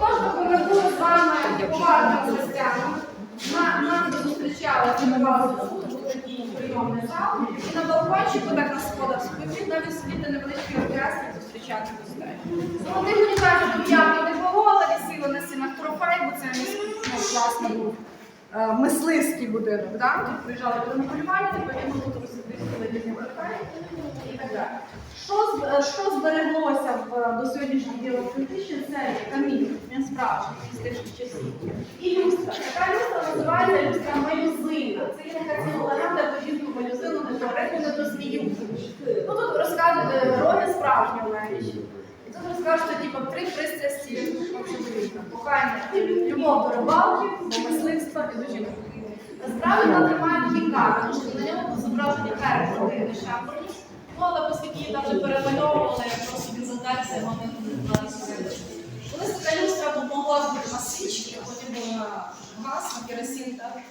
Отож, ми були з вами поважними гостями, на- нам зустрічалися на базу суду такий прийомний зал, і на балкончику, так на сходах спині, навіть сидіти невеличкі оркестри зустрічати гостей. Золотих унітазів явно не було, але висіло на стінах трофей, бо це ну, власне був е, мисливський будинок. Да? Тут приїжджали до на полювання, відповідно тут різні трофеї і так далі. Що, е, що збереглося в, е, до сьогоднішніх ділок критичних, це камін, він справжній, з часів. І люстра. Така люстра називається люстра малюзина. Це є така про жінку малюзину, не не до смію. Ну тут розказують е, роги справжні речі. І тут розкажуть, що типу, три пристрасті. Кохання, любов до рибалки, до мисливства і до жінок. Справді вона тримає такі карти, тому що на ньому зображені перші родини шапорні. Ну, але оскільки її там вже перемальовували, просто презентація, вони не знали Колись така люстра